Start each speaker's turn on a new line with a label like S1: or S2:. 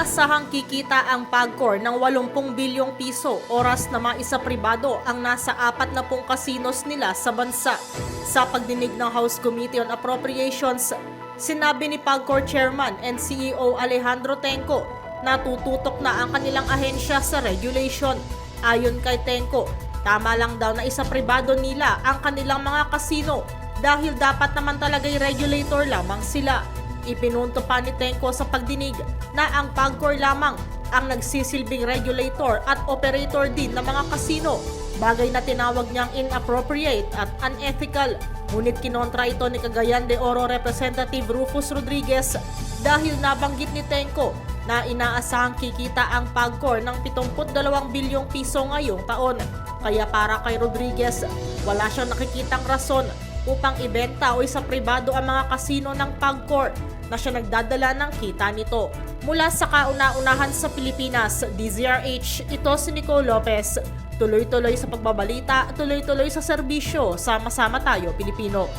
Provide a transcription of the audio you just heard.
S1: Inaasahang kikita ang PAGCOR ng 80 bilyong piso oras na maisa pribado ang nasa 40 kasinos nila sa bansa. Sa pagdinig ng House Committee on Appropriations, sinabi ni PAGCOR Chairman and CEO Alejandro Tenco na tututok na ang kanilang ahensya sa regulation. Ayon kay Tenco, tama lang daw na isa pribado nila ang kanilang mga kasino dahil dapat naman talaga'y regulator lamang sila. Ipinunto pa ni Tenko sa pagdinig na ang PAGCOR lamang ang nagsisilbing regulator at operator din ng mga kasino, bagay na tinawag niyang inappropriate at unethical. Ngunit kinontra ito ni Cagayan de Oro Representative Rufus Rodriguez dahil nabanggit ni Tenko na inaasahang kikita ang PAGCOR ng 72 bilyong piso ngayong taon. Kaya para kay Rodriguez, wala siyang nakikitang rason upang ibenta o isa pribado ang mga kasino ng PAGCOR na siya nagdadala ng kita nito. Mula sa kauna-unahan sa Pilipinas, DZRH, ito si Nicole Lopez. Tuloy-tuloy sa pagbabalita, tuloy-tuloy sa serbisyo, sama-sama tayo Pilipino.